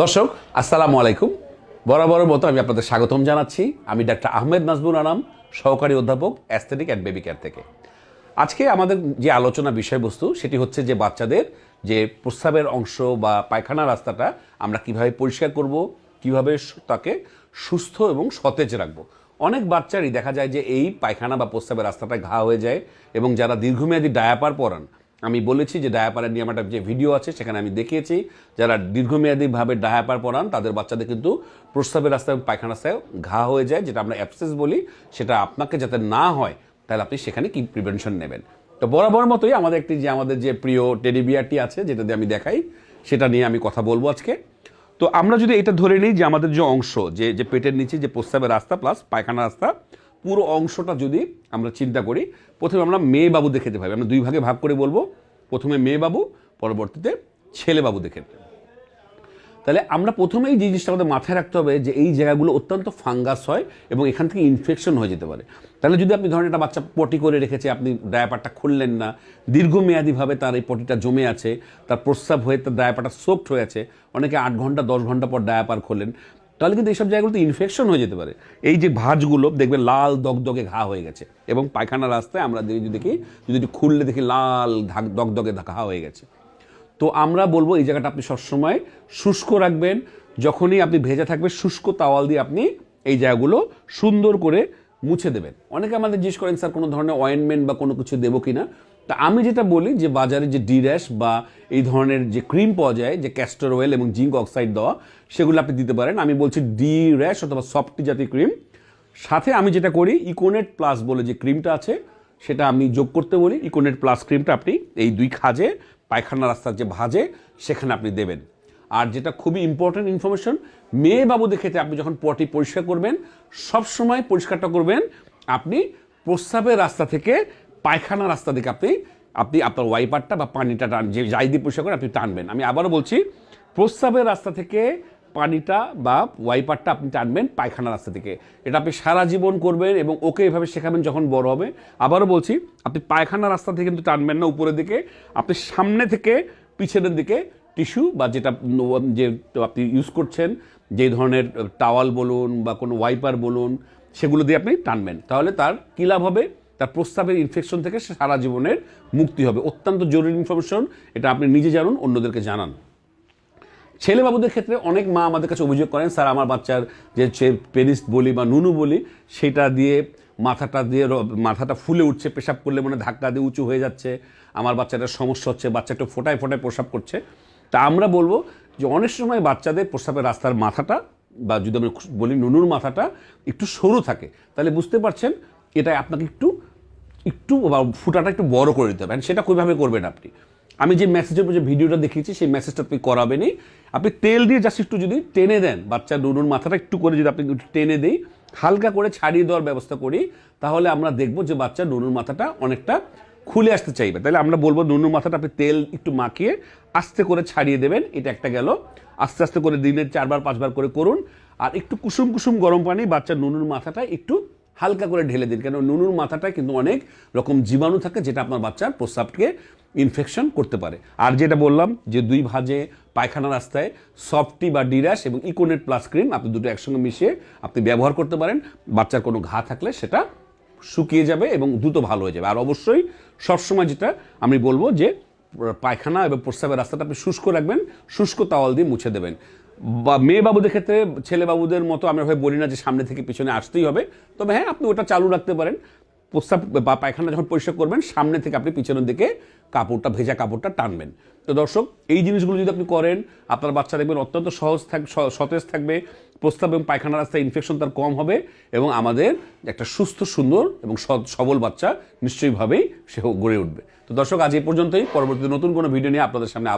দর্শক, আসসালামু আলাইকুম। বরাবরের মতো আমি আপনাদের স্বাগতম জানাচ্ছি। আমি ডাক্তার আহমেদ নাজবুল আনাম, সহকারী অধ্যাপক অ্যাস্থেটিক অ্যান্ড বেবি কেয়ার থেকে। আজকে আমাদের যে আলোচনা বিষয়বস্তু, সেটি হচ্ছে যে বাচ্চাদের যে প্রস্রাবের অংশ বা পায়খানা রাস্তাটা, আমরা কীভাবে পরিষ্কার করব, কীভাবে তাকে সুস্থ এবং সতেজ রাখব। অনেক বাচ্চারই দেখা যায় যে এই পায়খানা বা প্রস্রাবের রাস্তাটা ঘা হয়ে যায় এবং যারা দীর্ঘমেয়াদী ডায়াপার পরান আমি বলেছি যে ডায়াপারের নিয়ে আমার যে ভিডিও আছে, সেখানে আমি দেখিয়েছি, যারা দীর্ঘমেয়াদীভাবে ডায়াপার পরান, তাদের বাচ্চাদের কিন্তু প্রস্রাবের রাস্তায় পায়খানা রাস্তায় ঘা হয়ে যায়, যেটা আমরা অ্যাপসেস বলি, সেটা আপনাকে যাতে না হয়, তাহলে আপনি সেখানে কি প্রিভেনশন নেবেন। তো বরাবর মতোই আমাদের একটি যে, আমাদের যে প্রিয় টেডিবিয়ারটি আছে, যেটা দিয়ে আমি দেখাই, সেটা নিয়ে আমি কথা বলব আজকে। তো আমরা যদি এটা ধরে নিই যে আমাদের যে অংশ, যে যে পেটের নিচে যে প্রস্রাবের রাস্তা প্লাস পায়খানা রাস্তা পুরো অংশটা যদি আমরা চিন্তা করি, প্রথমে আমরা মেয়ে বাবু দেখে যেতে আমরা দুই ভাগে ভাগ করে বলব। প্রথমে মেয়ে বাবু, পরবর্তীতে ছেলে বাবু দেখে তাহলে আমরা প্রথমেই যে জিনিসটা আমাদের মাথায় রাখতে হবে যে এই জায়গাগুলো অত্যন্ত ফাঙ্গাস হয় এবং এখান থেকে ইনফেকশন হয়ে যেতে পারে। তাহলে যদি আপনি ধরেন একটা বাচ্চা পটি করে রেখেছে, আপনি ডায়াপারটা খুললেন না, দীর্ঘমেয়াদীভাবে তার এই পটিটা জমে আছে, তার প্রস্রাব হয়ে, তার ডায়াপারটা সোফট হয়ে আছে, অনেকে আট ঘণ্টা, দশ ঘণ্টা পর ডায়াপার খোলেন তাহলে কিন্তু এইসব জায়গাগুলোতে ইনফেকশন হয়ে যেতে পারে। এই যে ভাঁজগুলো, দেখবেন লাল দগদগে ঘা হয়ে গেছে এবং পায়খানা রাস্তায় আমরা যদি দেখি, যদি একটু খুললে দেখি লাল দগদগে ঘা হয়ে গেছে। তো আমরা বলব এই জায়গাটা আপনি সবসময় শুষ্ক রাখবেন। যখনই আপনি ভেজা থাকবে শুষ্ক তাওয়াল দিয়ে আপনি এই জায়গাগুলো সুন্দর করে মুছে দেবেন। অনেকে আমাদের জিজ্ঞেস করেন, স্যার, কোনো ধরনের অয়েনমেন্ট বা কোনো কিছু দেবো কিনা? তা আমি যেটা বলি যে বাজারে যে ডি র্যাশ বা এই ধরনের যে ক্রিম পাওয়া যায়, যে ক্যাস্টর অয়েল এবং জিঙ্ক অক্সাইড দেওয়া, সেগুলো আপনি দিতে পারেন। আমি বলছি ডি র্যাশ অথবা সফটি জাতীয় ক্রিম সাথে আমি যেটা করি ইকোনেট প্লাস বলে যে ক্রিমটা আছে, সেটা আমি যোগ করতে বলি। ইকোনেট প্লাস ক্রিমটা আপনি এই দুই খাজে, পায়খানা রাস্তার যে ভাজে, সেখানে আপনি দেবেন। আর যেটা খুবই ইম্পর্ট্যান্ট ইনফরমেশন মেয়ে বাবুদের ক্ষেত্রে আপনি যখন পটি পরিষ্কার করবেন সব সময় পরিষ্কারটা করবেন। আপনি প্রস্রাবের রাস্তা থেকে পায়খানা রাস্তা থেকে আপনি আপনি আপনার ওয়াইপারটা বা পানিটা টান, যে যাই দিয়ে পরিষ্কার করেন আপনি টানবেন। আমি আবারও বলছি, প্রস্রাবের রাস্তা থেকে পানিটা বা ওয়াইপারটা আপনি টানবেন পায়খানা রাস্তা থেকে। এটা আপনি সারা জীবন করবেন এবং ওকে এভাবে শেখাবেন যখন বড় হবে। আবারও বলছি, আপনি পায়খানা রাস্তা থেকে কিন্তু টানবেন না উপরের দিকে। আপনি সামনে থেকে পিছনের দিকে টিস্যু বা যেটা যে আপনি ইউজ করছেন, যে ধরনের টাওয়াল বলুন বা কোনো ওয়াইপার বলুন, সেগুলো দিয়ে আপনি টানবেন। তাহলে তার কী লাভ হবে? তার প্রস্তাবের ইনফেকশন থেকে সে সারা জীবনের মুক্তি হবে। অত্যন্ত জরুরি ইনফরমেশন এটা আপনি নিজে জানুন, অন্যদেরকে জানান। ছেলে বাবুদের ক্ষেত্রে অনেক মা আমাদের কাছে অভিযোগ করেন, স্যার, আমার বাচ্চার যে পেনিস বলি বা নুনু বলি, সেটা দিয়ে মাথাটা দিয়ে মাথাটা ফুলে উঠছে, পেশাব করলে মানে ধাক্কা দিয়ে উঁচু হয়ে যাচ্ছে, আমার বাচ্চাটার সমস্যা হচ্ছে, বাচ্চা একটু ফোটায় ফোটায় প্রসাব করছে। তা আমরা বলব যে অনেক সময় বাচ্চাদের প্রস্রাবের রাস্তার মাথাটা বা যদি আমি বলি নুনুর মাথাটা একটু সরু থাকে, তাহলে বুঝতে পারছেন এটা আপনাকে একটু একটু ফুটাটা একটু বড় করে দিতে হবে। সেটা কীভাবে করবেন আপনি? আমি যে মেসেজের যে ভিডিওটা দেখিয়েছি, সেই মেসেজটা আপনি করাবেনই। আপনি তেল দিয়ে জাস্ট একটু যদি টেনে দেন, বাচ্চা নুনুর মাথাটা একটু করে যদি আপনি একটু টেনে দিই, হালকা করে ছাড়িয়ে দেওয়ার ব্যবস্থা করি, তাহলে আমরা দেখব যে বাচ্চা নুনুর মাথাটা অনেকটা খুলে আসতে চাইবে। তাহলে আমরা বলব নুনুর মাথাটা আপনি তেল একটু মাখিয়ে আস্তে করে ছাড়িয়ে দেবেন। এটা একটা গেল। আস্তে আস্তে করে দিনে চারবার, পাঁচবার করে করুন। আর একটু কুসুম কুসুম গরম পানি বাচ্চা নুনুর মাথাটা একটু হালকা করে ঢেলে দিন। কেন? নুনুর মাথাটায় কিন্তু অনেক রকম জীবাণু থাকে যেটা আপনার বাচ্চার প্রস্রাবকে ইনফেকশন করতে পারে। আর যেটা বললাম যে দুই ভাজে পায়খানা রাস্তায় সফটি বা ডিরাস এবং ইকোনেট প্লাস ক্রিম আপনি দুটো একসঙ্গে মিশিয়ে আপনি ব্যবহার করতে পারেন। বাচ্চার কোনো ঘা থাকলে সেটা শুকিয়ে যাবে এবং দ্রুত ভালো হয়ে যাবে। আর অবশ্যই সবসময় যেটা আমি বলব যে, পায়খানা এবং প্রস্রাবের রাস্তাটা আপনি শুষ্ক রাখবেন, শুষ্ক তাওয়াল দিয়ে মুছে দেবেন। বা মেয়ে বাবুদের ক্ষেত্রে ছেলে বাবুদের মতো আমরা ভাবে বলি না যে সামনে থেকে পিছনে আসতেই হবে। তবে হ্যাঁ আপনি ওটা চালু রাখতে পারেন। প্রস্তাব বা পায়খানা যখন পরিষ্কার করবেন, সামনে থেকে আপনি পিছনের দিকে কাপড়টা, ভেজা কাপড়টা টানবেন। তো দর্শক, এই জিনিসগুলো যদি আপনি করেন, আপনার বাচ্চা দেখবেন অত্যন্ত সহজ থাক সতেজ থাকবে। প্রস্তাব এবং পায়খানা রাস্তায় ইনফেকশন তার কম হবে এবং আমাদের একটা সুস্থ, সুন্দর এবং সবল বাচ্চা নিশ্চয়ইভাবেই সে গড়ে উঠবে। তো দর্শক, আজ এই পর্যন্তই। পরবর্তীতে নতুন কোনো ভিডিও নিয়ে আপনাদের সামনে